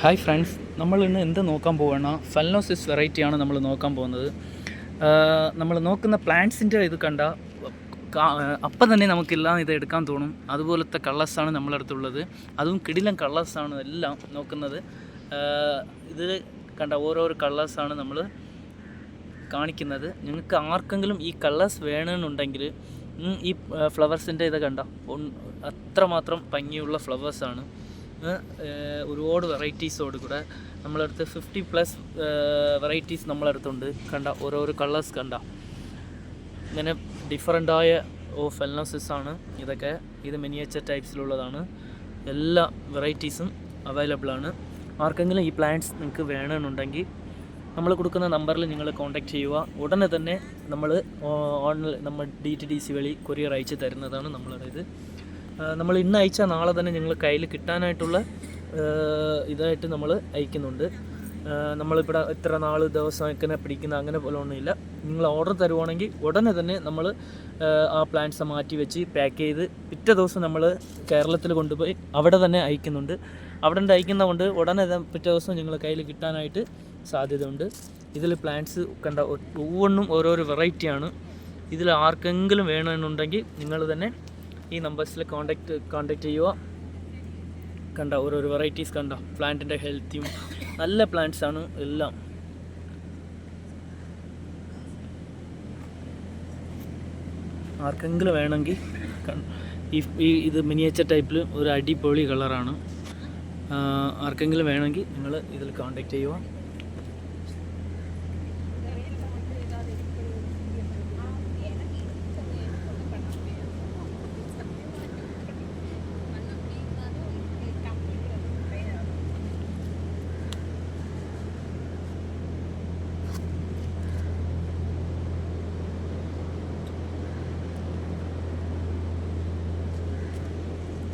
Hi friends നമ്മൾ ഇന്ന് എന്ത് നോക്കാൻ പോവുകയാണ് ഫെൽനോസിസ് വെറൈറ്റിയാണ് നമ്മൾ നോക്കാൻ പോകുന്നത്. നമ്മൾ നോക്കുന്ന പ്ലാന്റ്സിന്റെ ഇത് കണ്ട അപ്പം തന്നെ നമുക്കെല്ലാം ഇത് എടുക്കാൻ തോന്നും. അതുപോലത്തെ കളേഴ്സാണ് നമ്മളടുത്തുള്ളത് അതും കിടിലം കളേഴ്സാണ് എല്ലാം നോക്കുന്നത്. ഇതിൽ കണ്ട ഓരോരോ കളേഴ്സാണ് നമ്മൾ കാണിക്കുന്നത്. നിങ്ങൾക്ക് ആർക്കെങ്കിലും ഈ കളേഴ്സ് വേണമെന്നുണ്ടെങ്കിൽ ഈ ഫ്ലവേഴ്സിന്റെ ഇത് കണ്ട അത്രമാത്രം ഭംഗിയുള്ള ഫ്ലവേഴ്സാണ് ഒരുപാട് വെറൈറ്റീസോട് കൂടെ നമ്മളടുത്ത് ഫിഫ്റ്റി പ്ലസ് വെറൈറ്റീസ് നമ്മളടുത്തുണ്ട്. കണ്ട ഓരോരോ കളേഴ്സ് കണ്ട. ഇങ്ങനെ ഡിഫറെന്റായ ഓ ഫെൽനോസിസ് ആണ് ഇതൊക്കെ. ഇത് മിനിയേച്ചർ ടൈപ്സിലുള്ളതാണ് എല്ലാ വെറൈറ്റീസും അവൈലബിൾ ആണ്. ആർക്കെങ്കിലും ഈ പ്ലാന്റ്സ് നിങ്ങൾക്ക് വേണമെന്നുണ്ടെങ്കിൽ നമ്മൾ കൊടുക്കുന്ന നമ്പറിൽ നിങ്ങൾ കോൺടാക്റ്റ് ചെയ്യുക. ഉടനെ തന്നെ നമ്മൾ ഓൺലൈൻ നമ്മൾ ഡി ടി ഡി സി വഴി കൊറിയർ അയച്ച് തരുന്നതാണ് നമ്മളുടെ ഇത് നമ്മൾ ഇന്ന് അയച്ചാൽ നാളെ തന്നെ നിങ്ങൾ കയ്യിൽ കിട്ടാനായിട്ടുള്ള ഇതായിട്ട് നമ്മൾ അയക്കുന്നുണ്ട്. നമ്മളിവിടെ ഇത്ര നാൾ ദിവസം ഇങ്ങനെ പിടിക്കുന്ന അങ്ങനെ പോലെ ഒന്നുമില്ല. നിങ്ങൾ ഓർഡർ തരുവാണെങ്കിൽ ഉടനെ തന്നെ നമ്മൾ ആ പ്ലാന്റ്സ് മാറ്റി വെച്ച് പാക്ക് ചെയ്ത് പിറ്റേ ദിവസം നമ്മൾ കേരളത്തിൽ കൊണ്ടുപോയി അവിടെ തന്നെ അയക്കുന്നുണ്ട്. അവിടെ നിന്ന് അയക്കുന്നതുകൊണ്ട് ഉടനെ പിറ്റേ ദിവസം നിങ്ങൾ കയ്യിൽ കിട്ടാനായിട്ട് സാധ്യതയുണ്ട്. ഇതിൽ പ്ലാന്റ്സ് കണ്ട ഒവ്വൊന്നും ഓരോരോ വെറൈറ്റിയാണ് ഇതിൽ ആർക്കെങ്കിലും വേണമെന്നുണ്ടെങ്കിൽ നിങ്ങൾ തന്നെ ഈ നമ്പേഴ്സിൽ കോണ്ടാക്ട് കോണ്ടാക്ട് ചെയ്യുക കണ്ട ഓരോരോ വെറൈറ്റീസ് കണ്ട. പ്ലാന്റിന്റെ ഹെൽത്തിയും നല്ല പ്ലാന്റ്സ് ആണ് എല്ലാം. ആർക്കെങ്കിലും വേണമെങ്കിൽ ഈ ഇത് മിനിയേച്ചർ ടൈപ്പിൽ ഒരു അടിപൊളി കളറാണ് ആർക്കെങ്കിലും വേണമെങ്കിൽ നിങ്ങൾ ഇതിൽ കോണ്ടാക്ട് ചെയ്യുക